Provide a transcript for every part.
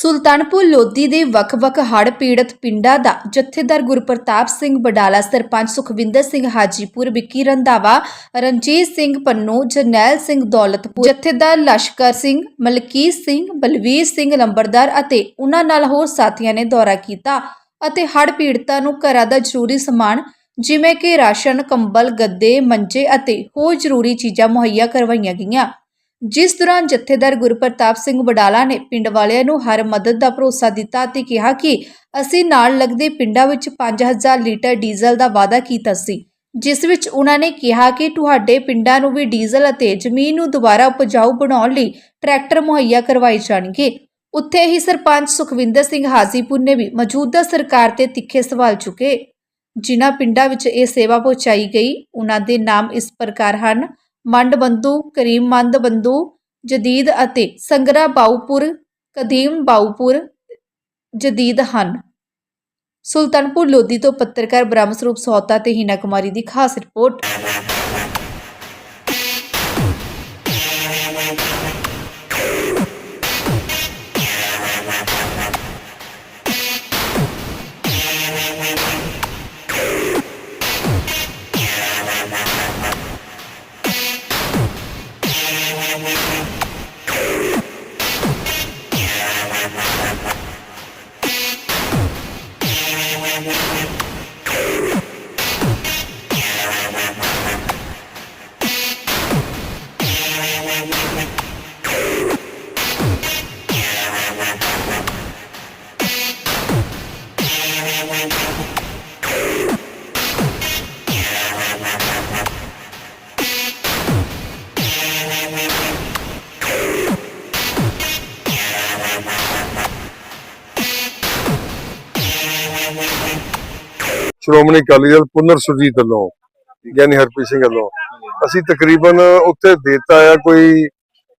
ਸੁਲਤਾਨਪੁਰ ਲੋਧੀ ਦੇ ਵੱਖ-ਵੱਖ ਹੜ੍ਹ ਪੀੜਤ ਪਿੰਡਾਂ ਦਾ ਜਥੇਦਾਰ ਗੁਰਪ੍ਰਤਾਪ ਸਿੰਘ ਬਡਾਲਾ, ਸਰਪੰਚ ਸੁਖਵਿੰਦਰ ਸਿੰਘ ਹਾਜੀਪੁਰ, ਵਿੱਕੀ ਰੰਧਾਵਾ, ਰਣਜੀਤ ਸਿੰਘ ਪੰਨੂ, ਜਰਨੈਲ ਸਿੰਘ ਦੌਲਤਪੁਰ, ਜਥੇਦਾਰ ਲਸ਼ਕਰ ਸਿੰਘ, ਮਲਕੀਤ ਸਿੰਘ, ਬਲਵੀਰ ਸਿੰਘ ਲੰਬਰਦਾਰ ਅਤੇ ਉਹਨਾਂ ਨਾਲ ਹੋਰ ਸਾਥੀਆਂ ਨੇ ਦੌਰਾ ਕੀਤਾ ਅਤੇ ਹੜ੍ਹ ਪੀੜਤਾਂ ਨੂੰ ਘਰਾਂ ਦਾ ਜ਼ਰੂਰੀ ਸਮਾਨ ਜਿਵੇਂ ਕਿ ਰਾਸ਼ਨ, ਕੰਬਲ, ਗੱਦੇ, ਮੰਜੇ ਅਤੇ ਹੋਰ ਜ਼ਰੂਰੀ ਚੀਜ਼ਾਂ ਮੁਹੱਈਆ ਕਰਵਾਈਆਂ ਗਈਆਂ। ਜਿਸ ਦੌਰਾਨ ਜਥੇਦਾਰ ਗੁਰਪ੍ਰਤਾਪ ਸਿੰਘ ਵਡਾਲਾ ਨੇ ਪਿੰਡ ਵਾਲਿਆਂ ਨੂੰ ਹਰ ਮਦਦ ਦਾ ਭਰੋਸਾ ਦਿੱਤਾ ਤੇ ਕਿਹਾ ਕਿ ਅਸੀਂ ਨਾਲ ਲੱਗਦੇ ਪਿੰਡਾਂ ਵਿੱਚ 5000 ਲੀਟਰ ਡੀਜ਼ਲ ਦਾ ਵਾਅਦਾ ਕੀਤਾ ਸੀ, ਜਿਸ ਵਿੱਚ ਉਹਨਾਂ ਨੇ ਕਿਹਾ ਕਿ ਤੁਹਾਡੇ ਪਿੰਡਾਂ ਨੂੰ ਵੀ ਡੀਜ਼ਲ ਅਤੇ ਜ਼ਮੀਨ ਨੂੰ ਦੁਬਾਰਾ ਉਪਜਾਊ ਬਣਾਉਣ ਲਈ ਟਰੈਕਟਰ ਮੁਹੱਈਆ ਕਰਵਾਏ ਜਾਣਗੇ। ਉੱਥੇ ਹੀ ਸਰਪੰਚ ਸੁਖਵਿੰਦਰ ਸਿੰਘ ਹਾਜ਼ੀਪੁਰ ਨੇ ਵੀ ਮੌਜੂਦਾ ਸਰਕਾਰ ਤੇ ਤਿੱਖੇ ਸਵਾਲ ਚੁੱਕੇ। ਜਿਨ੍ਹਾਂ ਪਿੰਡਾਂ ਵਿੱਚ ਇਹ ਸੇਵਾ ਪਹੁੰਚਾਈ ਗਈ, ਉਹਨਾਂ ਦੇ ਨਾਮ ਇਸ ਪ੍ਰਕਾਰ ਹਨ। ਮੰਡ ਬੰਧੂ, ਕਰੀਮ ਮੰਦ ਬੰਧੂ, ਜਦੀਦ ਅਤੇ ਸੰਗਰਾ ਬਾਉਪੁਰ ਕਦੀਮ ਬਾਉਪੁਰ ਜਦੀਦ ਹਨ। ਸੁਲਤਾਨਪੁਰ ਲੋਧੀ ਤੋਂ ਪੱਤਰਕਾਰ ਬ੍ਰਹਮ ਸਰੂਪ ਸੌਤਾ ਤੇ ਹੀਨਾ ਕੁਮਾਰੀ ਦੀ ਖਾਸ report. Thank you. Shiromani Akali Dal ਪੁਨਰ ਸੁਰਜੀਤ ਵੱਲੋਂ ਗਿਆਨੀ ਹਰਪ੍ਰੀਤ ਸਿੰਘ ਵੱਲੋਂ ਅਸੀਂ ਤਕਰੀਬਨ ਉੱਥੇ ਦੇਤਾ ਆ ਕੋਈ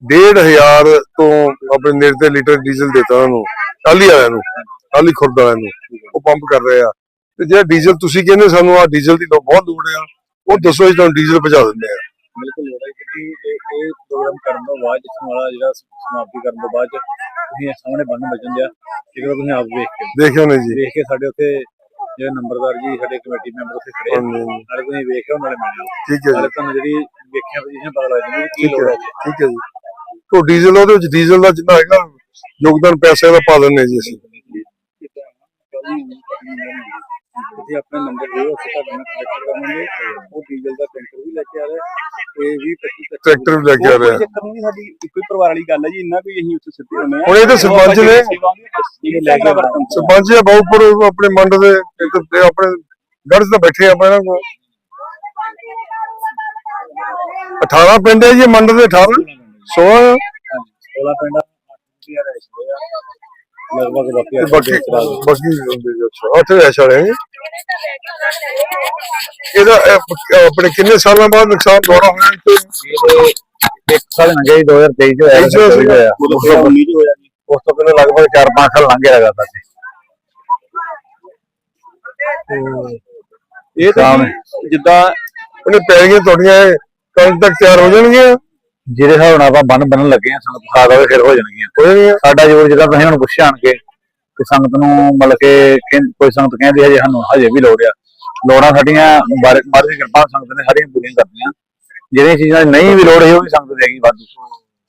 1500 ਤੋਂ ਆਪਣੇ ਨੇੜੇ ਲੀਟਰ ਡੀਜ਼ਲ ਦੇਤਾ ਉਹਨਾਂ ਨੂੰ ਟਾਲੀ ਵਾਲਿਆਂ ਨੂੰ ਟਾਲੀ ਖੁਰਦ ਵਾਲਿਆਂ ਨੂੰ ਉਹ ਪੰਪ ਕਰ ਰਹੇ ਆ। ਤੇ ਜਿਹੜਾ ਡੀਜ਼ਲ ਤੁਸੀਂ ਕਹਿੰਦੇ ਸਾਨੂੰ ਆ ਡੀਜ਼ਲ ਦੀ ਲੋ- ਬਹੁਤ ਲੋੜ ਆ ਉਹ ਦੱਸੋ ਜੀ ਤੁਹਾਨੂੰ ਡੀਜ਼ਲ ਪਹੁੰਚਾ ਦਿੰਦੇ ਆ। ਬਿਲਕੁਲ ਹੋ ਰਿਹਾ ਕਿ ਇਹ ਇਹ ਪ੍ਰੋਗਰਾਮ ਕਰਨ ਤੋਂ ਬਾਅਦ ਜਿਸ ਵਾਲਾ ਜਿਹੜਾ ਸਮਾਪਤੀ ਕਰਨ ਤੋਂ ਬਾਅਦ ਤੁਸੀਂ ਸਾਹਮਣੇ ਬੰਨ ਵੱਜਣ ਦਿਆ ਇੱਕ ਤੁਸੀਂ ਆਪ ਵੇਖ ਕੇ। ਦੇਖਿਓ ਨੇ ਜੀ। ਵੇਖ ਕੇ ਸਾਡੇ ਉੱਥੇ ਜਿਹੜੇ ਨੰਬਰਦਾਰ ਜੀ ਸਾਡੇ ਕਮੇਟੀ ਮੈਂਬਰ ਉੱਥੇ ਖੜੇ ਆ। ਹਾਂਜੀ, ਹਾਂਜੀ। ਨਾਲੇ ਤੁਸੀਂ ਵੇਖਿਓ ਨਾਲੇ ਮਿਲਿਓ ਠੀਕ ਹੈ ਨਾਲੇ ਜੀ ਤੁਹਾਨੂੰ ਜਿਹੜੀ ਵੇਖਿਆ ਪੋਜੀਸ਼ਨ ਪਤਾ ਲੱਗ ਵੀ ਕੀ ਠੀਕ ਲੋੜ ਹੈ ਹੈ ਠੀਕ ਹੈ ਜੀ। ਉਹ ਡੀਜ਼ਲ ਉਹਦੇ ਵਿੱਚ ਡੀਜ਼ਲ ਦਾ ਜਿੰਨਾ ਹੈਗਾ ਯੋਗਦਾਨ ਪੈਸੇ ਦਾ ਪਾ ਦਿੰਦੇ ਜੀ ਅਸੀਂ। ਤੁਸੀਂ ਆਪਣਾ ਨੰਬਰ ਦਿਓ ਅਸੀਂ ਤੁਹਾਡੇ ਨਾਲ ਕੰਟੈਕਟ ਕਰਾਂਗੇ। ਉਹ ਡੀਜ਼ਲ ਦਾ ਟੈਂਕਰ ਵੀ ਲੈ ਕੇ ਆ ਰਿਹਾ ਤੇ 20 25 ਟਰੈਕਟਰ ਵੀ ਲੈ ਕੇ ਆ ਰਿਹਾ ਚੱਕਰ ਨਹੀਂ ਸਾਡੀ ਇੱਕੋ ਹੀ ਪਰਿਵਾਰ ਵਾਲੀ ਗੱਲ ਹੈ ਜੀ ਇੰਨਾ ਵੀ ਅਸੀਂ ਉੱਥੇ ਸਿੱਧੇ ਹੁੰਦੇ ਹੁਣ ਇਹ ਤਾਂ ਸਰਪੰਚ ਨੇ ਸਰਪੰਚ ਆ ਬਾਉਪੁਰ ਆਪਣੇ ਮੰਡ ਦੇ ਆਪਣੇ ਗੜ੍ਹ ਤੇ ਬੈਠੇ ਆਪਾਂ ਇਹਨਾਂ ਕੋਲ 18 ਪਿੰਡ ਹੈ ਜੀ ਮੰਡ ਦੇ 18 16 ਆ। 16 ਪਿੰਡ ਲਗਭਗ ਬਾਕੀ ਬਾਕੀ ਬਾਕੀ ਹੁੰਦੇ ਜੀ ਅੱਛਾ। ਉੱਥੇ ਰਹਿ ਇਹਦਾ ਇਹ ਆਪਣੇ ਕਿੰਨੇ ਸਾਲਾਂ ਬਾਅਦ ਨੁਕਸਾਨ ਦੁਆਰਾ ਹੋਇਆ ਇੱਥੇ? ਇੱਕ ਸਾਲ ਲੰਘਿਆ ਜੀ 2023 ਚ ਹੋਇਆ 23 ਚ ਹੋਇਆ। ਉਦੋਂ ਫਿਰ 19 ਚ ਹੋਇਆ। ਜੀ ਉਸ ਤੋਂ ਪਹਿਲਾਂ ਲਗਭਗ 4-5 ਸਾਲ ਲੰਘਿਆ ਲਗਾਤਾਰ ਜੀ। ਇਹ ਤਾਂ ਜੀ ਜਿੱਦਾਂ ਉਹਨੇ ਪੈਰੀਆਂ ਤੁਹਾਡੀਆਂ ਇਹ ਕੱਲ ਤੱਕ ਤਿਆਰ ਹੋ ਜਾਣਗੀਆਂ? ਜਿਹੜੇ ਹਿਸਾਬ ਨਾਲ ਆਪਾਂ ਬੰਨ ਬੰਨਣ ਲੱਗੇ ਆ ਸੰਗਤ ਖਾਦਾ ਹੋਵੇ ਫਿਰ ਹੋ ਜਾਣਗੀਆਂ। ਸਾਡਾ ਜੋਰ ਜਿੱਦਾਂ ਤੁਸੀਂ ਹੁਣ ਪੁੱਛਿਆ ਆਣਗੇ ਕਿ ਸੰਗਤ ਨੂੰ ਮਤਲਬ ਕਿ ਕੋਈ ਸੰਗਤ ਕਹਿੰਦੀ ਹਜੇ ਸਾਨੂੰ ਹਜੇ ਵੀ ਲੋੜ ਆ। ਲੋੜਾਂ ਸਾਡੀਆਂ ਬਾਰੇ ਮਾਰੀ ਕਿਰਪਾ ਸੰਗਤ ਨੇ ਸਾਰੀਆਂ ਪੂਰੀਆਂ ਕਰਦੀਆਂ ਜਿਹੜੀਆਂ ਚੀਜ਼ਾਂ ਦੀ ਨਹੀਂ ਵੀ ਲੋੜ ਹੈ ਉਹ ਵੀ ਸੰਗਤ ਦੇਗੀ ਵਾਧੂ।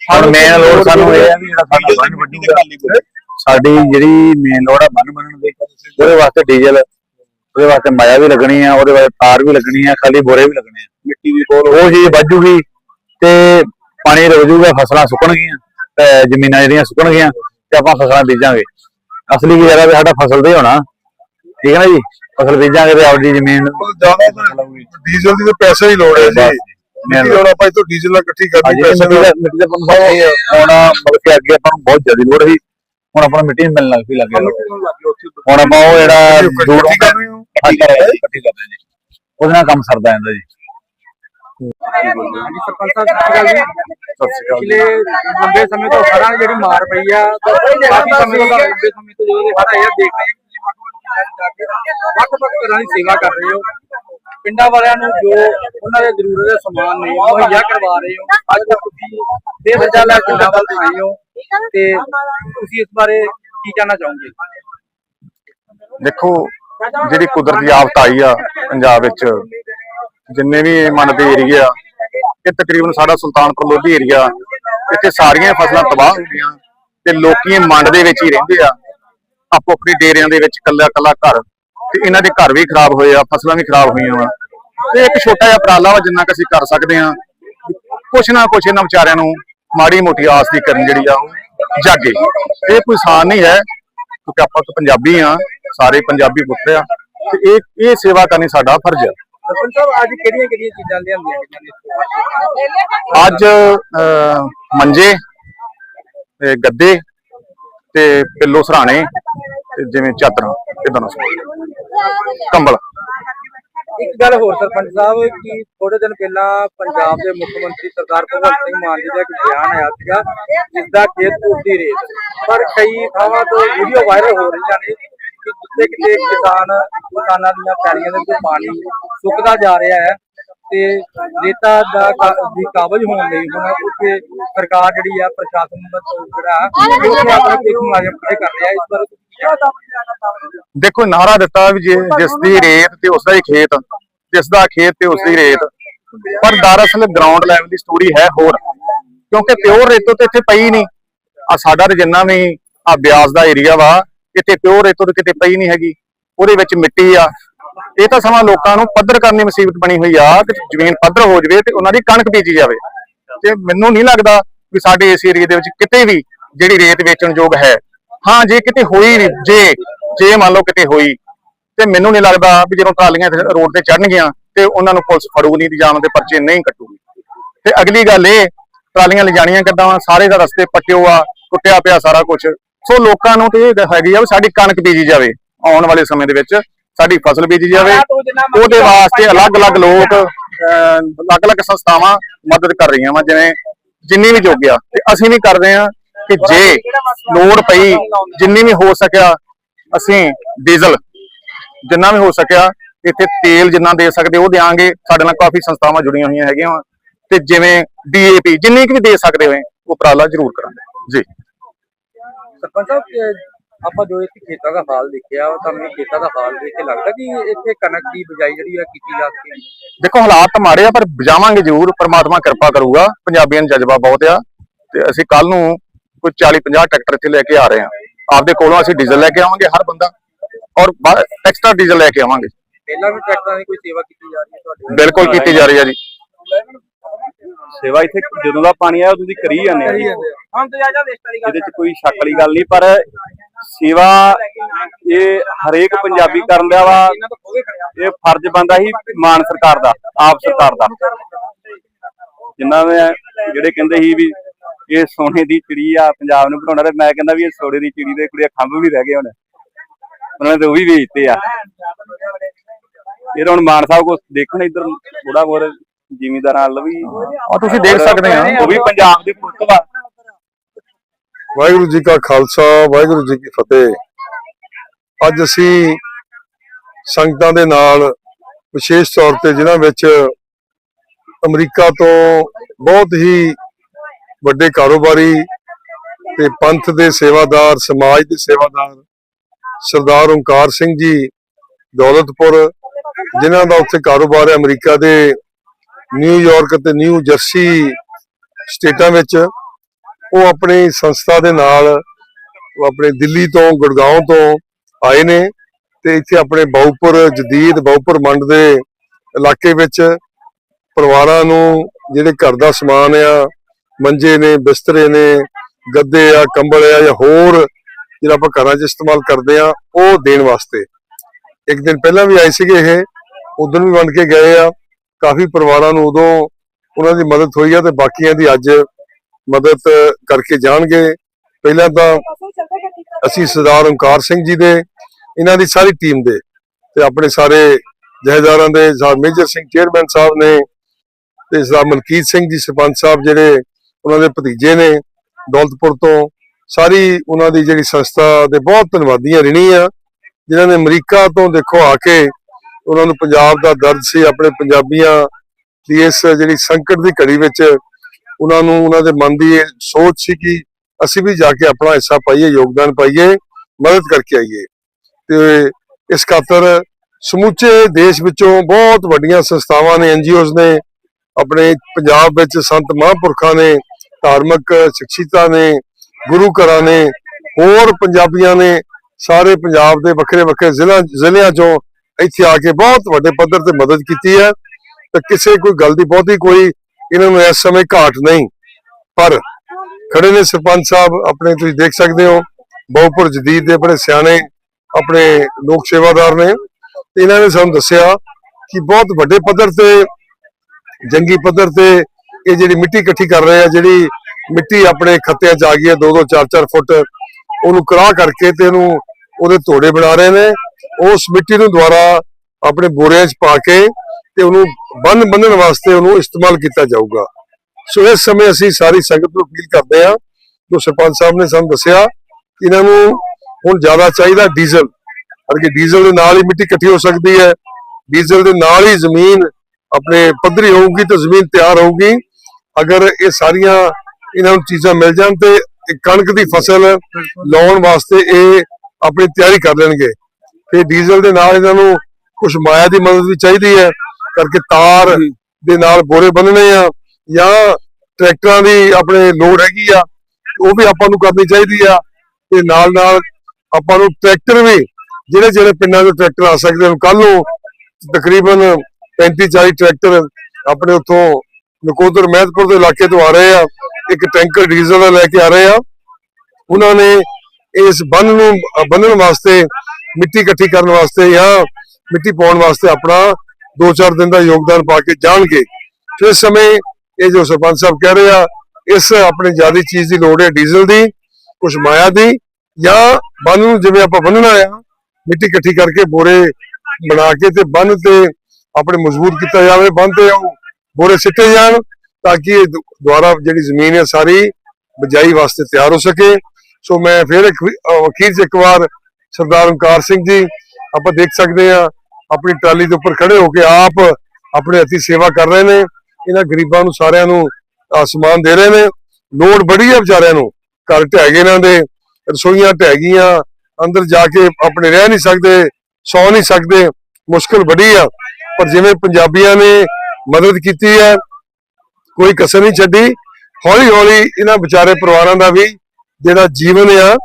ਹੁਣ ਮੇਨ ਲੋੜ ਸਾਨੂੰ ਇਹ ਹੈ ਵੀ ਜਿਹੜਾ ਸਾਡਾ ਬੰਨ ਵੱਜੂਗਾ ਸਾਡੀ ਜਿਹੜੀ ਮੇਨ ਲੋੜ ਆ ਬੰਨ ਬੰਨਣ ਦੀ ਉਹਦੇ ਵਾਸਤੇ ਡੀਜ਼ਲ ਉਹਦੇ ਵਾਸਤੇ ਮਾਇਆ ਵੀ ਲੱਗਣੀ ਆ ਉਹਦੇ ਵਾਸਤੇ ਤਾਰ ਵੀ ਲੱਗਣੀ ਆ ਖਾਲੀ ਬੋਰੇ ਵੀ ਲੱਗਣੇ ਆ। ਮਿੱਟੀ ਵੀ ਉਹ ਚੀਜ਼ ਵੱਜੂਗੀ ਤੇ ਪਾਣੀ ਰੁਕ ਜਾਊਗਾ ਫਸਲਾਂ ਸੁੱਕਣਗੀਆਂ ਤੇ ਜ਼ਮੀਨਾਂ ਜਿਹੜੀਆਂ ਸੁੱਕਣਗੀਆਂ ਤੇ ਆਪਾਂ ਫਸਲਾਂ ਬੀਜਾਂਗੇ। ਅਸਲੀ ਜਗ੍ਹਾ ਤੇ ਸਾਡਾ ਫਸਲ ਤੇ ਹੋਣਾ। ਠੀਕ ਹੈ ਨਾ ਜੀ? ਫਸਲ ਬੀਜਾਂਗੇ ਤੇ ਆਪਦੀ ਜ਼ਮੀਨ ਜ਼ਿਆਦਾ ਡੀਜ਼ਲ ਦੀ ਤਾਂ ਪੈਸੇ ਹੀ ਲੋੜ ਹੈ ਜੀ। ਮਿੱਟੀ ਹੁਣ ਆਪਾਂ ਇੱਥੋਂ ਡੀਜ਼ਲ ਨਾਲ ਇਕੱਠੀ ਕਰਨੀ ਪੈਸੇ ਮਿੱਟੀ ਦਾ ਮਿੱਟੀ ਦਾ ਪੰਪਾ ਹੁਣ ਮਤਲਬ ਕਿ ਅੱਗੇ ਆਪਾਂ ਨੂੰ ਬਹੁਤ ਜ਼ਿਆਦਾ ਲੋੜ ਸੀ। ਹੁਣ ਆਪਾਂ ਮਿੱਟੀ ਮਿਲਣ ਲੱਗ ਪਈ ਲੱਗੇ ਹੁਣ ਆਪਾਂ ਉਹ ਜਿਹੜਾ ਦੂਰ ਇਕੱਠੀ ਹੋ ਇਕੱਠੀ ਕਰ ਰਹੇ ਰਹੇ ਜੀ। ਉਹਦੇ ਨਾਲ ਕੰਮ ਸਰਦਾ ਜਾਂਦਾ ਜੀ। ਹਾਂਜੀ ਸਰਪੰਚ ਸਾਹਿਬ ਸਤਿ ਸ਼੍ਰੀ ਅਕਾਲ ਜੀ। ਪਿਛਲੇ ਲੰਬੇ ਸਮੇਂ ਤੋਂ ਹੜ੍ਹਾਂ ਦੀ ਜਿਹੜੀ ਮਾਰ ਪਈ ਆ। ਕਾਫੀ ਸਮੇਂ ਤੋਂ ਲੰਬੇ ਸਮੇਂ ਤੋਂ ਜਦੋਂ ਦੇ ਹੜ੍ਹ ਆਏ ਆ ਦੇਖ ਰਹੇ ਹਾਂ। ਕਿ ਤੁਸੀਂ ਵੱਖ-ਵੱਖ ਪਿੰਡਾਂ 'ਚ ਜਾ ਕੇ ਵੱਖ-ਵੱਖ ਤਰ੍ਹਾਂ ਦੀ ਸੇਵਾ ਕਰ ਰਹੇ ਹੋ। ਪਿੰਡਾਂ ਵਾਲਿਆਂ ਨੂੰ ਜੋ ਉਹਨਾਂ ਦੇ ਜ਼ਰੂਰਤ ਦੇ ਸਮਾਨ ਨੇ ਮੁਹੱਈਆ ਕਰਵਾ ਰਹੇ ਹੋ। ਅੱਜ ਤੁਸੀਂ ਬੇਵਜ੍ਹਾ ਲੈ ਪਿੰਡਾਂ ਵੱਲ ਆਏ ਹੋ। ਤੇ ਤੁਸੀਂ ਇਸ ਬਾਰੇ ਕੀ ਕਹਿਣਾ ਚਾਹੋਗੇ? ਦੇਖੋ ਜਿਹੜੀ ਕੁਦਰਤੀ ਆਫਤ ਆਈ ਆ ਪੰਜਾਬ ਵਿੱਚ ਜਿੰਨੇ ਵੀ ਮੰਨ ਦੇ ਏਰੀਆ ਇਹ ਤਕਰੀਬਨ ਸਾਡਾ ਸੁਲਤਾਨਪੁਰ ਲੋਧੀ ਏਰੀਆ ਇੱਥੇ ਸਾਰੀਆਂ ਫਸਲਾਂ ਤਬਾਹ ਹੁੰਦੀਆਂ ਤੇ ਲੋਕੀ ਮੰਡ ਦੇ ਵਿੱਚ ਹੀ ਰਹਿੰਦੇ ਆ। ਆਪੋ ਆਪਣੀ ਡੇਰਿਆਂ ਦੇ ਵਿੱਚ ਕੱਲਾ ਕੱਲਾ ਘਰ ਤੇ ਇਹਨਾਂ ਦੇ ਘਰ ਵੀ ਖਰਾਬ ਹੋਏ ਆ, ਫਸਲਾਂ ਵੀ ਖਰਾਬ ਹੋਈਆਂ ਵਾ। ਤੇ ਇੱਕ ਛੋਟਾ ਜਿਹਾ ਉਪਰਾਲਾ ਵਾ ਜਿੰਨਾ ਕੁ ਅਸੀਂ ਕਰ ਸਕਦੇ ਆ ਕੁਛ ਨਾ ਕੁਛ ਇਹਨਾਂ ਵਿਚਾਰਿਆਂ ਨੂੰ ਮਾੜੀ ਮੋਟੀ ਆਸ ਦੀ ਕਰਨ ਜਿਹੜੀ ਆ, ਉਹ ਜਾਗੇ। ਇਹ ਕੋਈ ਆਸਾਨ ਨਹੀਂ ਹੈ, ਕਿਉਂਕਿ ਆਪਾਂ ਤਾਂ ਪੰਜਾਬੀ ਆ, ਸਾਰੇ ਪੰਜਾਬੀ ਪੁੱਤਰ ਆ, ਤੇ ਇਹ ਇਹ ਸੇਵਾ ਕਰਨੀ ਸਾਡਾ ਫਰਜ਼ ਹੈ ਸਰਪੰਚ ਸਾਹਿਬ ਅੱਜ ਕਿਹੜੀਆਂ ਕਿਹੜੀਆਂ ਚੀਜ਼ਾਂ ਲਿਆਂਦੀਆਂ ਗਈਆਂ ਨੇ ਅੱਜ ਅਹ, ਮੰਜੇ ਤੇ ਗੱਦੇ ਤੇ ਪਿੱਲੋ ਸਰਾਣੇ ਤੇ ਜਿਵੇਂ ਚਾਦਰਾਂ ਇਦਾਂ ਦਾ ਸਮਾਨ ਕੰਬਲ। ਇੱਕ ਗੱਲ ਹੋਰ ਸਰਪੰਚ ਸਾਹਿਬ ਕਿ ਥੋੜੇ ਦਿਨ ਪਹਿਲਾਂ ਪੰਜਾਬ ਦੇ ਮੁੱਖ ਮੰਤਰੀ ਸਰਦਾਰ ਭਗਵੰਤ ਸਿੰਘ ਮਾਨ ਜੀ ਦਾ ਇੱਕ ਬਿਆਨ ਆਇਆ ਸੀਗਾ ਜਿਸ ਦਾ ਖੇਤ ਪੂਰਤੀ ਰੇਤ ਪਰ ਕਈ ਥਾਵਾਂ ਤੋਂ ਵੀਡੀਓ ਵਾਇਰਲ ਹੋ ਰਹੀਆਂ ਨੇ ਕਿ ਜਿੱਥੇ ਕਿਤੇ ਕਿਸਾਨ ਕਿਸਾਨਾਂ ਦੀਆਂ ਪੈਲੀਆਂ ਦੇ ਵਿੱਚ ਪਾਣੀ ਸੁੱਕਦਾ ਜਾ ਰਿਹਾ ਹੈ ਤੇ ਰੇਤਾ ਦਾ ਦੀ ਕਾਬਜ ਹੋਣ ਲਈ ਹੁਣ ਉੱਥੇ ਸਰਕਾਰ ਜਿਹੜੀ ਆ ਪ੍ਰਸ਼ਾਸਨ ਦਾ ਜਿਹੜਾ ਉਹ ਆਪਣੇ ਆਪ ਇੱਕ ਮੁਲਾਜ਼ਮ ਖੜੇ ਕਰ ਰਿਹਾ ਇਸ ਬਾਰੇ? ਦੇਖੋ ਨਾਰਾ ਦਿੱਤਾ ਵੀ ਜੇ ਜਿਸ ਦੀ ਰੇਤ ਤੇ ਉਸ ਦਾ ਹੀ ਖੇਤ ਜਿਸ ਦਾ ਖੇਤ ਤੇ ਉਸ ਦੀ ਰੇਤ। ਪਰ ਦਰਅਸਲ ਗਰਾਊਂਡ ਲੈਵਲ ਦੀ ਸਟੋਰੀ ਹੈ ਹੋਰ ਕਿਉਂਕਿ ਪਿਓਰ ਰੇਤੋ ਤੇ ਇੱਥੇ ਪਈ ਨਹੀਂ। ਆ ਸਾਡਾ ਤੇ ਜਿੰਨਾ ਵੀ ਆ ਬਿਆਸ ਦਾ ਏਰੀਆ ਵਾ ਕਿਤੇ ਪਿਓਰ ਰੇਤੋ ਤੇ ਕਿਤੇ ਪਈ ਨਹੀਂ ਹੈਗੀ, ਉਹਦੇ ਵਿੱਚ ਮਿੱਟੀ ਆ। ਇਹ ਤਾਂ ਸਮਾਂ ਲੋਕਾਂ ਨੂੰ ਪੱਧਰ ਕਰਨ ਦੀ ਮੁਸੀਬਤ ਬਣੀ ਹੋਈ ਆ, ਕਿ ਜ਼ਮੀਨ ਪੱਧਰ ਹੋ ਜਵੇ ਤੇ ਉਹਨਾਂ ਦੀ ਕਣਕ ਬੀਜੀ ਜਾਵੇ। ਤੇ ਮੈਨੂੰ ਨਹੀਂ ਲੱਗਦਾ ਵੀ ਸਾਡੇ ਇਸ ਏਰੀਏ ਦੇ ਵਿੱਚ ਕਿਤੇ ਵੀ ਜਿਹੜੀ ਰੇਤ ਵੇਚਣ ਯੋਗ ਹੈ। ਹਾਂ, ਜੇ ਕਿਤੇ ਹੋਈ ਵੀ, ਜੇ ਜੇ ਮੰਨ ਲਓ ਕਿਤੇ ਹੋਈ, ਤੇ ਮੈਨੂੰ ਨਹੀਂ ਲੱਗਦਾ ਵੀ ਜਦੋਂ ਟਰਾਲੀਆਂ ਰੋਡ ਤੇ ਚੜਨਗੀਆਂ ਤੇ ਉਹਨਾਂ ਨੂੰ ਪੁਲਿਸ ਫੜੂਗੀ ਤੇ ਜਾਂ ਉਹਨਾਂ ਦੇ ਪਰਚੇ ਨਹੀਂ ਕੱਟੂਗੀ। ਤੇ ਅਗਲੀ ਗੱਲ ਇਹ, ਟਰਾਲੀਆਂ ਲਿਜਾਣੀਆਂ ਕਿੱਦਾਂ ਸਾਰੇ ਦਾ ਰਸਤੇ ਪੱਟਿਓ ਆ ਟੁੱਟਿਆ ਪਿਆ ਸਾਰਾ ਕੁਝ ਸੋ ਲੋਕਾਂ ਨੂੰ ਤੇ ਇਹ ਹੈਗੀ ਆ ਵੀ ਸਾਡੀ ਕਣਕ ਬੀਜੀ ਜਾਵੇ ਆਉਣ ਵਾਲੇ ਸਮੇਂ ਦੇ ਵਿੱਚ ਸਾਡੀ ਫਸਲ ਬੀਜੀ ਜਾਵੇ ਉਹਦੇ ਵਾਸਤੇ ਅਲੱਗ-ਅਲੱਗ ਲੋਕ ਅਲੱਗ-ਅਲੱਗ ਸੰਸਥਾਵਾਂ ਮਦਦ ਕਰ ਰਹੀਆਂ ਵਾ ਜਿਵੇਂ ਜਿੰਨੀ ਵੀ ਜੋਗਿਆ ਤੇ ਅਸੀਂ ਵੀ ਕਰਦੇ ਆ ਕਿ ਜੇ ਲੋੜ ਪਈ ਜਿੰਨੀ ਵੀ ਹੋ ਸਕਿਆ ਅਸੀਂ ਡੀਜ਼ਲ ਜਿੰਨਾ ਵੀ ਹੋ ਸਕਿਆ ਇੱਥੇ ਤੇਲ ਜਿੰਨਾ ਦੇ ਸਕਦੇ ਉਹ ਦੇਾਂਗੇ ਸਾਡੇ ਨਾਲ ਕਾਫੀ ਸੰਸਥਾਵਾਂ ਜੁੜੀਆਂ ਹੋਈਆਂ ਹੈਗੀਆਂ ਤੇ ਜਿਵੇਂ ਡੀਏਪੀ ਜਿੰਨੀ ਕੁ ਵੀ ਦੇ ਸਕਦੇ ਹੋਏ ਉਹ ਉਪਰਾਲਾ ਜ਼ਰੂਰ ਕਰਾਂਗੇ। ਜੀ। ਸਰਪੰਚ ਸਾਹਿਬ ਆਪਾਂ ਜੋ ਇੱਥੇ ਖੇਤਾਂ ਦਾ ਹਾਲ ਦੇਖਿਆ ਉਹ ਤੁਹਾਨੂੰ ਇਹ ਖੇਤਾਂ ਦਾ ਹਾਲ ਦੇਖ ਕੇ ਲੱਗਦਾ ਕਿ ਇੱਥੇ ਕਣਕ ਦੀ ਬਿਜਾਈ ਜਿਹੜੀ ਆ ਕੀਤੀ ਜਾ ਸਕਦੀ ਹੈ? ਦੇਖੋ ਹਾਲਾਤ ਤਾਂ ਮਾੜੇ ਆ ਪਰ ਬਜਾਵਾਂਗੇ ਜ਼ਰੂਰ ਪ੍ਰਮਾਤਮਾ ਕਿਰਪਾ ਕਰੂਗਾ। ਪੰਜਾਬੀਆਂ ਨੂੰ ਜਜ਼ਬਾ ਬਹੁਤ ਆ ਤੇ ਅਸੀਂ ਕੱਲ ਨੂੰ ਕੋਈ 40 50 ਟਰੈਕਟਰ ਇੱਥੇ ਲੈ ਕੇ ਆ ਰਹੇ ਹਾਂ। ਆਪਦੇ ਕੋਲੋਂ ਅਸੀਂ ਡੀਜ਼ਲ ਲੈ ਕੇ ਆਵਾਂਗੇ ਹਰ ਬੰਦਾ। ਔਰ ਐਕਸਟਰਾ ਡੀਜ਼ਲ ਲੈ ਕੇ ਆਵਾਂਗੇ। ਪਹਿਲਾਂ ਵੀ ਟਰੈਕਟਰਾਂ ਦੀ ਕੋਈ ਸੇਵਾ ਕੀਤੀ ਜਾ ਰਹੀ ਹੈ ਤੁਹਾਡੇ ਬਿਲਕੁਲ ਕੀਤੀ ਜਾ ਰਹੀ ਹੈ ਜੀ। ਸੇਵਾ ਇੱਥੇ ਜਦੋਂ ਦਾ ਪਾਣੀ ਆਇਆ ਉਦੋਂ ਦੀ ਕਰੀ ਜਾਂਦੇ ਆ ਜੀ। ਹੁਣ ਤੇ ਜਾ ਜਾ ਰਿਸ਼ਤਾ ਦੀ ਇਹਦੇ ਚ ਕੋਈ ਸ਼ੱਕ ਵਾਲੀ ਗੱਲ ਨਹੀਂ ਪਰ ਸੇਵਾ ਇਹ ਹਰੇਕ ਪੰਜਾਬੀ ਕਰਨ ਦਾ ਵਾ। ਇਹਨਾਂ ਤੋਂ ਖੋਗੇ ਖੜਿਆ ਇਹ ਫਰਜ਼ ਬੰਦਾ ਹੀ ਮਾਨ ਸਰਕਾਰ ਦਾ ਆਪ ਸਰਕਾਰ ਦਾ। ਜਿੰਨਾ ਮੈਂ ਜਿਹੜੇ ਕਹਿੰਦੇ ਸੀ ਵੀ ਇਹ ਸੋਨੇ ਦੀ ਚਿੜੀ ਆ ਪੰਜਾਬ ਨੂੰ ਬਣਾਉਣਾ ਤੇ ਮੈਂ ਕਹਿੰਦਾ ਵੀ ਇਹ ਸੋਨੇ ਦੀ ਚਿੜੀ ਦੇ ਕੁੜੀਆਂ ਖੰਭ ਵੀ ਰਹਿ ਗਏ ਹੁਣ। ਉਹਨਾਂ ਨੇ ਤਾਂ ਉਹ ਵੀ ਵੇਚਤੇ ਆ। ਇਹ ਹੁਣ ਮਾਨ ਸਾਹਿਬ ਕੋ ਦੇਖਣ ਇੱਧਰ ਥੋੜਾ ਬਹੁਤ ਜ਼ਿਮੀਦਾਰਾਂ ਵੱਲ ਵੀ। ਔਰ ਤੁਸੀਂ ਦੇਖ ਸਕਦੇ ਆ। ਉਹ ਵੀ ਪੰਜਾਬ ਦੇ ਵਾ ਵਾਹਿਗੁਰੂ ਜੀ ਕਾ ਖਾਲਸਾ ਵਾਹਿਗੁਰੂ ਜੀ ਕੀ ਫਤਿਹ। ਅੱਜ ਅਸੀਂ ਸੰਗਤਾਂ ਦੇ ਨਾਲ ਵਿਸ਼ੇਸ਼ ਤੌਰ ਤੇ ਜਿਨ੍ਹਾਂ ਵਿੱਚ ਅਮਰੀਕਾ ਤੋਂ ਬਹੁਤ ਹੀ ਵੱਡੇ ਕਾਰੋਬਾਰੀ ਤੇ ਪੰਥ ਦੇ ਸੇਵਾਦਾਰ ਸਮਾਜ ਦੇ ਸੇਵਾਦਾਰ ਸਰਦਾਰ ਓਂਕਾਰ ਸਿੰਘ ਜੀ ਦੌਲਤਪੁਰ ਜਿਨ੍ਹਾਂ ਦਾ ਉੱਥੇ ਕਾਰੋਬਾਰ ਹੈ ਅਮਰੀਕਾ ਦੇ ਨਿਊਯਾਰਕ ਤੇ ਨਿਊ ਜਰਸੀ ਸਟੇਟਾਂ ਵਿੱਚ ਉਹ ਆਪਣੀ ਸੰਸਥਾ ਦੇ ਨਾਲ ਆਪਣੇ ਦਿੱਲੀ ਤੋਂ ਗੁੜਗਾਉਂ ਤੋਂ ਆਏ ਨੇ ਤੇ ਇੱਥੇ ਆਪਣੇ ਬਾਉਪੁਰ ਜਦੀਦ ਬਾਉਪੁਰ ਮੰਡ ਦੇ ਇਲਾਕੇ ਵਿੱਚ ਪਰਿਵਾਰਾਂ ਨੂੰ ਜਿਹੜੇ ਘਰ ਦਾ ਸਮਾਨ ਆ, ਮੰਜੇ ਨੇ, ਬਿਸਤਰੇ ਨੇ, ਗੱਦੇ ਆ, ਕੰਬਲ ਆ ਜਾਂ ਹੋਰ ਜਿਹੜਾ ਆਪਾਂ ਘਰਾਂ 'ਚ ਇਸਤੇਮਾਲ ਕਰਦੇ ਆ, ਉਹ ਦੇਣ ਵਾਸਤੇ। ਇੱਕ ਦਿਨ ਪਹਿਲਾਂ ਵੀ ਆਏ ਸੀਗੇ ਇਹ ਉਦੋਂ ਵੀ ਵੰਡ ਕੇ ਗਏ ਆ। ਕਾਫੀ ਪਰਿਵਾਰਾਂ ਨੂੰ ਉਦੋਂ ਉਹਨਾਂ ਦੀ ਮਦਦ ਹੋਈ ਆ ਤੇ ਬਾਕੀਆਂ ਦੀ ਅੱਜ ਮਦਦ ਕਰਕੇ ਜਾਣਗੇ। ਪਹਿਲਾਂ ਤਾਂ ਅਸੀਂ ਸਰਦਾਰ ਓਂਕਾਰ ਸਿੰਘ ਜੀ ਦੇ, ਇਹਨਾਂ ਦੀ ਸਾਰੀ ਟੀਮ ਦੇ ਤੇ ਆਪਣੇ ਸਾਰੇ ਜਹੇਦਾਰਾਂ ਦੇ, ਸਰਦਾਰ ਮੇਜਰ ਸਿੰਘ ਚੇਅਰਮੈਨ ਸਾਹਿਬ ਨੇ ਤੇ ਸਰਦਾਰ ਮਲਕੀਤ ਸਿੰਘ ਜੀ ਸਰਪੰਚ ਸਾਹਿਬ ਜਿਹੜੇ ਉਹਨਾਂ ਦੇ ਭਤੀਜੇ ਨੇ ਦੌਲਤਪੁਰ ਤੋਂ, ਸਾਰੀ ਉਹਨਾਂ ਦੀ ਜਿਹੜੀ ਸੰਸਥਾ ਦੇ ਬਹੁਤ ਧੰਨਵਾਦੀਆਂ ਰਹਿਣੀ ਆ, ਜਿਨ੍ਹਾਂ ਨੇ ਅਮਰੀਕਾ ਤੋਂ ਦੇਖੋ ਆ ਕੇ ਉਹਨਾਂ ਨੂੰ ਪੰਜਾਬ ਦਾ ਦਰਦ ਸੀ, ਆਪਣੇ ਪੰਜਾਬੀਆਂ ਦੀ ਇਸ ਜਿਹੜੀ ਸੰਕਟ ਦੀ ਘੜੀ ਵਿੱਚ ਉਹਨਾਂ ਨੂੰ, ਉਹਨਾਂ ਦੇ ਮਨ ਦੀ ਇਹ ਸੋਚ ਸੀ ਕਿ ਅਸੀਂ ਵੀ ਜਾ ਕੇ ਆਪਣਾ ਹਿੱਸਾ ਪਾਈਏ, ਯੋਗਦਾਨ ਪਾਈਏ, ਮਦਦ ਕਰਕੇ ਆਈਏ। ਤੇ ਇਸ ਖਾਤਰ ਸਮੁੱਚੇ ਦੇਸ਼ ਵਿੱਚੋਂ ਬਹੁਤ ਵੱਡੀਆਂ ਸੰਸਥਾਵਾਂ ਨੇ ਐਨਜੀਓਜ਼ ਨੇ, ਆਪਣੇ ਪੰਜਾਬ ਵਿੱਚ ਸੰਤ ਮਹਾਂਪੁਰਖਾਂ ਨੇ, ਧਾਰਮਿਕ ਸ਼ਖਸੀਅਤਾਂ ਨੇ, ਗੁਰੂ ਘਰਾਂ ਨੇ, ਹੋਰ ਪੰਜਾਬੀਆਂ ਨੇ, ਸਾਰੇ ਪੰਜਾਬ ਦੇ ਵੱਖਰੇ ਵੱਖਰੇ ਜ਼ਿਲ੍ਹਾ, ਜ਼ਿਲ੍ਹਿਆਂ ਚੋਂ ਇੱਥੇ ਆ ਕੇ ਬਹੁਤ ਵੱਡੇ ਪੱਧਰ ਤੇ ਮਦਦ ਕੀਤੀ ਹੈ ਤੇ ਕਿਸੇ ਕੋਈ ਗੱਲ ਦੀ ਬਹੁਤੀ ਕੋਈ ਇਹਨਾਂ ਨੂੰ ਇਸ ਸਮੇਂ ਘਾਟ ਨਹੀਂ। ਪਰ ਖੜੇ ਨੇ ਸਰਪੰਚ ਸਾਹਿਬ, ਆਪਣੇ ਤੁਸੀਂ ਦੇਖ ਸਕਦੇ ਹੋ, ਬਹੁਪੁਰ ਜਦੀਦ ਦੇ ਬੜੇ ਸਿਆਣੇ, ਆਪਣੇ ਲੋਕ ਸੇਵਾਦਾਰ ਨੇ। ਤੇ ਇਹਨਾਂ ਨੇ ਸਾਨੂੰ ਦੱਸਿਆ ਕਿ ਬਹੁਤ ਵੱਡੇ ਪੱਧਰ ਤੇ, ਜੰਗੀ ਪੱਧਰ ਤੇ ਇਹ ਜਿਹੜੀ ਮਿੱਟੀ ਇਕੱਠੀ ਕਰ ਰਹੇ ਆ, ਜਿਹੜੀ ਮਿੱਟੀ ਆਪਣੇ ਖੱਤਿਆਂ 'ਚ ਆ ਗਈ ਹੈ 2-2 4-4 ਫੁੱਟ, ਉਹਨੂੰ ਕਰਾਹ ਕਰਕੇ ਤੇ ਇਹਨੂੰ ਉਹਦੇ ਤੋੜੇ ਬਣਾ ਰਹੇ ਨੇ। ਉਸ ਮਿੱਟੀ ਨੂੰ ਦੁਬਾਰਾ ਆਪਣੇ ਬੋਰਿਆਂ 'ਚ ਪਾ ਕੇ ਤੇ ਉਹਨੂੰ ਬੰਨ ਬੰਨਣ ਵਾਸਤੇ ਉਹਨੂੰ ਇਸਤੇਮਾਲ ਕੀਤਾ ਜਾਊਗਾ। ਸੋ ਇਸ ਸਮੇਂ ਅਸੀਂ ਸਾਰੀ ਸੰਗਤ ਨੂੰ ਅਪੀਲ ਕਰਦੇ ਹਾਂ, ਜੋ ਸਰਪੰਚ ਸਾਹਿਬ ਨੇ ਸਾਨੂੰ ਦੱਸਿਆ ਕਿ ਇਹਨਾਂ ਨੂੰ ਹੁਣ ਜ਼ਿਆਦਾ ਚਾਹੀਦਾ ਡੀਜ਼ਲ ਕਰਕੇ ਡੀਜ਼ਲ ਦੇ ਨਾਲ ਹੀ ਮਿੱਟੀ ਇਕੱਠੀ ਹੋ ਸਕਦੀ ਹੈ। ਡੀਜ਼ਲ ਦੇ ਨਾਲ ਹੀ ਜ਼ਮੀਨ ਆਪਣੇ ਪੱਧਰੀ ਹੋਊਗੀ ਤਾਂ ਜ਼ਮੀਨ ਤਿਆਰ ਹੋਊਗੀ। ਅਗਰ ਇਹ ਸਾਰੀਆਂ ਇਹਨਾਂ ਨੂੰ ਚੀਜ਼ਾਂ ਮਿਲ ਜਾਣ ਤੇ ਕਣਕ ਦੀ ਫਸਲ ਲਾਉਣ ਵਾਸਤੇ ਇਹ ਆਪਣੀ ਤਿਆਰੀ ਕਰ ਲੈਣਗੇ। ਤੇ ਡੀਜ਼ਲ ਦੇ ਨਾਲ ਇਹਨਾਂ ਨੂੰ ਕੁਝ ਮਾਇਆ ਦੀ ਮਦਦ ਵੀ ਚਾਹੀਦੀ ਹੈ ਕਰਕੇ ਤਾਰ ਦੇ ਨਾਲ ਬੋਰੇ ਬੰਨਣੇ ਆ ਜਾਂ ਟਰੈਕਟਰਾਂ ਦੀ ਆਪਣੇ ਲੋਡ ਹੈਗੀ ਆ ਉਹ ਵੀ ਆਪਾਂ ਨੂੰ ਕਰਨੀ ਚਾਹੀਦੀ ਆ ਤੇ ਨਾਲ ਨਾਲ ਆਪਾਂ ਨੂੰ ਟਰੈਕਟਰ ਵੀ ਜਿਹੜੇ ਜਿਹੜੇ ਪਿੰਡਾਂ ਦੇ ਟਰੈਕਟਰ ਆ ਸਕਦੇ ਹਨ ਕੱਲ ਨੂੰ ਤਕਰੀਬਨ 35 40 ਟਰੈਕਟਰ ਆਪਣੇ ਉੱਥੋਂ ਨਕੋਦਰ ਮਹਿਤਪੁਰ ਦੇ ਇਲਾਕੇ ਤੋਂ ਆ ਰਹੇ ਆ ਇੱਕ ਟੈਂਕਰ ਡੀਜ਼ਲ ਦਾ ਲੈ ਕੇ ਆ ਰਹੇ ਆ ਉਹਨਾਂ ਨੇ ਇਸ ਬੰਨ ਨੂੰ ਬੰਨਣ ਵਾਸਤੇ ਮਿੱਟੀ ਇਕੱਠੀ ਕਰਨ ਵਾਸਤੇ ਜਾਂ ਮਿੱਟੀ ਪਾਉਣ ਵਾਸਤੇ ਆਪਣਾ 2-4 ਦਿਨ ਦਾ ਯੋਗਦਾਨ ਪਾ ਕੇ ਜਾਣਗੇ। ਇਸ ਸਮੇਂ ਇਹ ਜੋ ਸਰਪੰਚ ਸਾਹਿਬ ਕਹਿ ਰਹੇ ਆ, ਇਸ ਆਪਣੇ ਜ਼ਿਆਦਾ ਚੀਜ਼ ਦੀ ਲੋੜ ਹੈ ਡੀਜ਼ਲ ਦੀ ਕੁਝ ਮਾਇਆ ਦੀ ਜਾਂ ਬੰਨ ਨੂੰ ਜਿਵੇਂ ਆਪਾਂ ਬੰਨਣਾ ਆ, ਮਿੱਟੀ ਇਕੱਠੀ ਕਰਕੇ ਬੋਰੇ ਬਣਾ ਕੇ ਤੇ ਬੰਨ ਤੇ ਆਪਣੇ ਮਜ਼ਬੂਤ ਕੀਤਾ ਜਾਵੇ, ਬੰਨ ਤੇ ਉਹ ਬੋਰੇ ਸਿੱਟੇ ਜਾਣ ਤਾਂ ਕਿ ਇਹ ਦੁ- ਦੁਬਾਰਾ ਜਿਹੜੀ ਜ਼ਮੀਨ ਹੈ ਸਾਰੀ ਬਜਾਈ ਵਾਸਤੇ ਤਿਆਰ ਹੋ ਸਕੇ। ਸੋ ਮੈਂ ਫਿਰ ਇੱਕ ਵੀ- ਅਖੀਰ 'ਚ ਇੱਕ ਵਾਰ ਸਰਦਾਰ ਓਮਕਾਰ ਸਿੰਘ ਜੀ, ਆਪਾਂ ਦੇਖ ਸਕਦੇ ਆ ਆਪਣੀ ਟਰਾਲੀ ਦੇ ਉੱਪਰ ਖੜੇ ਹੋ ਕੇ ਆਪ ਆਪਣੇ ਹੱਥੀ ਸੇਵਾ ਕਰ ਰਹੇ ਨੇ। ਇਹਨਾਂ ਗਰੀਬਾਂ ਨੂੰ ਸਾਰਿਆਂ ਨੂੰ, ਅਹ ਦੇ ਰਹੇ ਨੇ। ਲੋੜ ਬੜੀ ਆ ਵਿਚਾਰਿਆਂ ਨੂੰ। ਘਰ ਢਹਿ ਗਏ ਇਹਨਾਂ ਦੇ, ਰਸੋਈਆਂ ਢਹਿ ਗਈਆਂ, ਅੰਦਰ ਜਾ ਕੇ ਆਪਣੇ ਰਹਿ ਨਹੀਂ ਸਕਦੇ, ਸੌ ਨਹੀਂ ਸਕਦੇ, ਮੁਸ਼ਕਲ ਬੜੀ ਆ। ਪਰ ਜਿਵੇਂ ਪੰਜਾਬੀਆਂ ਨੇ ਮਦਦ ਕੀਤੀ ਹੈ, ਕੋਈ ਕਸਰ ਨਹੀਂ ਛੱਡੀ। ਹੌਲੀ ਹੌਲੀ ਇਹਨਾਂ ਵਿਚਾਰੇ ਪਰਿਵਾਰਾਂ ਦਾ ਵੀ ਜਿਹੜਾ ਜੀਵਨ ਆ,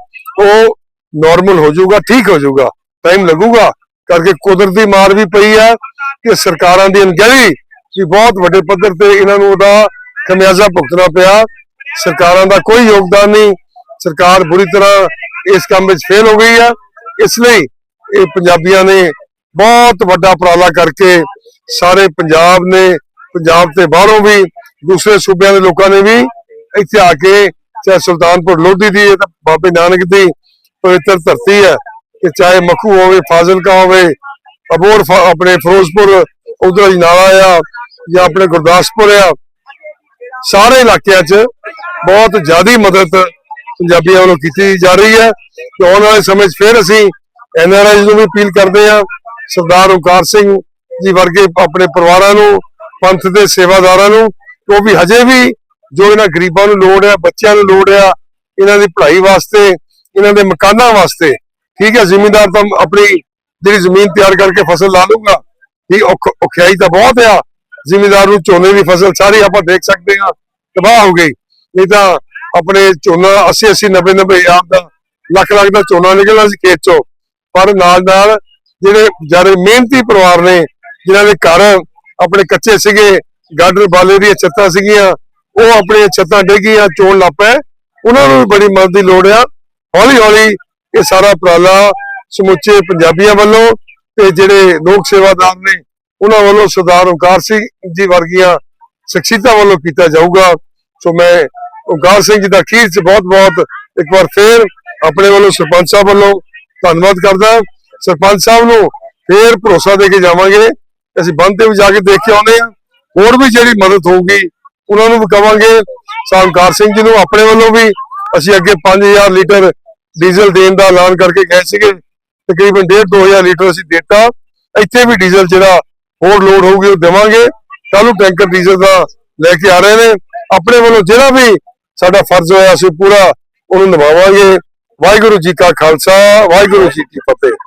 ਉਹ ਨਾਰਮਲ ਹੋ ਜਾਊਗਾ, ਠੀਕ ਹੋ ਜਾਊਗਾ ਟਾਈਮ ਲੱਗੂਗਾ। ਕਰਕੇ ਕੁਦਰਤੀ ਮਾਰ ਵੀ ਪਈ ਹੈ ਕਿ ਸਰਕਾਰਾਂ ਦੀ ਅਣਗਹਿਲੀ ਵੀ ਬਹੁਤ ਵੱਡੇ ਪੱਧਰ ਤੇ ਇਹਨਾਂ ਨੂੰ ਉਹਦਾ ਖਮਿਆਜ਼ਾ ਭੁਗਤਣਾ ਪਿਆ। ਸਰਕਾਰਾਂ ਦਾ ਕੋਈ ਯੋਗਦਾਨ ਨਹੀਂ। ਸਰਕਾਰ ਬੁਰੀ ਤਰ੍ਹਾਂ ਇਸ ਕੰਮ ਵਿੱਚ ਫੇਲ ਹੋ ਗਈ ਆ ਇਸ ਲਈ ਇਹ ਪੰਜਾਬੀਆਂ ਨੇ ਬਹੁਤ ਵੱਡਾ ਉਪਰਾਲਾ ਕਰਕੇ ਸਾਰੇ ਪੰਜਾਬ ਨੇ, ਪੰਜਾਬ ਤੇ ਬਾਹਰੋਂ ਵੀ, ਦੂਸਰੇ ਸੂਬਿਆਂ ਦੇ ਲੋਕਾਂ ਨੇ ਵੀ ਇੱਥੇ ਆ ਕੇ, ਚਾਹੇ ਸੁਲਤਾਨਪੁਰ ਲੋਧੀ ਦੀ ਤਾਂ ਬਾਬੇ ਨਾਨਕ ਦੀ ਪਵਿੱਤਰ ਧਰਤੀ ਹੈ ਕਿ ਚਾਹੇ ਮੱਖੂ ਹੋਵੇ, ਫਾਜ਼ਿਲਕਾ ਹੋਵੇ ਅਬੋਰ ਫ- ਆਪਣੇ ਫਿਰੋਜ਼ਪੁਰ ਉਧਰ ਨਾਲਾ ਆ ਜਾਂ ਆਪਣੇ ਗੁਰਦਾਸਪੁਰ ਆ, ਸਾਰੇ ਇਲਾਕਿਆਂ 'ਚ ਬਹੁਤ ਜ਼ਿਆਦੀ ਮਦਦ ਪੰਜਾਬੀਆਂ ਵੱਲੋਂ ਕੀਤੀ ਜਾ ਰਹੀ ਹੈ ਤੇ ਆਉਣ ਵਾਲੇ ਸਮੇਂ 'ਚ ਫਿਰ ਅਸੀਂ ਐਨਆਰਆਈ ਨੂੰ ਵੀ ਅਪੀਲ ਕਰਦੇ ਹਾਂ, ਸਰਦਾਰ ਓਂਕਾਰ ਸਿੰਘ ਜੀ ਵਰਗੇ ਆਪਣੇ ਪਰਿਵਾਰਾਂ ਨੂੰ, ਪੰਥ ਦੇ ਸੇਵਾਦਾਰਾਂ ਨੂੰ ਉਹ ਵੀ ਹਜੇ ਵੀ ਜੋ ਇਹਨਾਂ ਗਰੀਬਾਂ ਨੂੰ ਲੋੜ ਹੈ, ਬੱਚਿਆਂ ਨੂੰ ਲੋੜ ਆ ਇਹਨਾਂ ਦੀ ਪੜ੍ਹਾਈ ਵਾਸਤੇ ਇਹਨਾਂ ਦੇ ਮਕਾਨਾਂ ਵਾਸਤੇ, ਠੀਕ ਹੈ, ਜ਼ਿਮੀਂਦਾਰ ਤਾਂ ਆਪਣੀ ਜਿਹੜੀ ਜ਼ਮੀਨ ਤਿਆਰ ਕਰਕੇ ਫਸਲ ਲਾ ਲੂਗਾ ਇਹ ਔਖ- ਔਖਿਆਈ ਤਾਂ ਬਹੁਤ ਆ। ਜ਼ਿਮੀਂਦਾਰ ਨੂੰ ਝੋਨੇ ਦੀ ਫਸਲ ਸਾਰੀ ਆਪਾਂ ਦੇਖ ਸਕਦੇ ਹਾਂ, ਤਬਾਹ ਹੋ ਗਈ। ਨਹੀਂ ਤਾਂ ਆਪਣੇ ਝੋਨਾ 80 80 90 90 ਹਜ਼ਾਰ ਦਾ, ਲੱਖ ਲੱਖ ਦਾ ਝੋਨਾ ਨਿਕਲਣਾ ਸੀ ਖੇਤ ਚੋਂ। ਪਰ ਨਾਲ ਨਾਲ ਜਿਹੜੇ ਜਿਹੜੇ ਮਿਹਨਤੀ ਪਰਿਵਾਰ ਨੇ, ਜਿਨ੍ਹਾਂ ਦੇ ਘਰ ਆਪਣੇ ਕੱਚੇ ਸੀਗੇ, ਗਾਡਰ ਬਾਲੇ ਦੀਆਂ ਛੱਤਾਂ ਸੀਗੀਆਂ, ਉਹ ਆਪਣੀਆਂ ਛੱਤਾਂ ਡੇਗੀਆਂ ਚੋਣ ਲੱਪੈ ਉਹਨਾਂ ਨੂੰ ਵੀ ਬੜੀ ਮਦਦ ਦੀ ਲੋੜ ਆ। ਹੌਲੀ ਹੌਲੀ ਇਹ ਸਾਰਾ ਉਪਰਾਲਾ ਸਮੁੱਚੇ ਪੰਜਾਬੀਆਂ ਵੱਲੋਂ ਤੇ ਜਿਹੜੇ ਲੋਕ ਸੇਵਾਦਾਰ ਨੇ, ਉਹਨਾਂ ਵੱਲੋਂ ਸਰਦਾਰ ਓਕਾਰ ਸਿੰਘ ਜੀ ਵਰਗੀਆਂ ਸ਼ਖਸੀਅਤਾਂ ਵੱਲੋਂ ਕੀਤਾ ਜਾਊਗਾ। ਸੋ ਮੈਂ ਓਕਾਰ ਸਿੰਘ ਜੀ ਦਾ ਅਖੀਰ ਚ ਬਹੁਤ ਬਹੁਤ ਇੱਕ ਵਾਰ ਫੇਰ ਆਪਣੇ ਵੱਲੋਂ ਸਰਪੰਚ ਸਾਹਿਬ ਵੱਲੋਂ ਧੰਨਵਾਦ ਕਰਦਾ। ਸਰਪੰਚ ਸਾਹਿਬ ਨੂੰ ਫੇਰ ਭਰੋਸਾ ਦੇ ਕੇ ਜਾਵਾਂਗੇ। ਅਸੀਂ ਬੰਦ ਤੇ ਵੀ ਜਾ ਕੇ ਦੇਖ ਕੇ ਆਉਂਦੇ ਆ ਹੋਰ ਵੀ ਜਿਹੜੀ ਮਦਦ ਹੋਊਗੀ, ਉਹਨਾਂ ਨੂੰ ਵੀ ਕਵਾਂਗੇ। ਸਾਹਮਕਾਰ ਸਿੰਘ ਜੀ ਨੂੰ ਆਪਣੇ ਵੱਲੋਂ ਵੀ ਅਸੀਂ ਅੱਗੇ 5000 ਲੀਟਰ ਡੀਜ਼ਲ ਦੇਣ ਦਾ ਐਲਾਨ ਕਰਕੇ ਗਏ ਸੀਗੇ, ਤਕਰੀਬਨ 1.5 2000 ਲੀਟਰ ਅਸੀਂ ਦਿੱਤਾ। ਇੱਥੇ ਵੀ ਡੀਜ਼ਲ ਜਿਹੜਾ ਹੋਰ ਲੋਡ ਹੋਊਗੀ ਉਹ ਦੇਵਾਂਗੇ। ਕੱਲ ਨੂੰ ਟੈਂਕਰ ਡੀਜ਼ਲ ਦਾ ਲੈ ਕੇ ਆ ਰਹੇ ਨੇ। ਆਪਣੇ ਵੱਲੋਂ ਜਿਹੜਾ ਵੀ ਸਾਡਾ ਫਰਜ਼ ਹੋਇਆ, ਅਸੀਂ ਪੂਰਾ ਉਹਨੂੰ ਨਿਭਾਵਾਂਗੇ। ਵਾਹਿਗੁਰੂ ਜੀ ਕਾ ਖਾਲਸਾ, ਵਾਹਿਗੁਰੂ ਜੀ ਕੀ ਫਤਿਹ।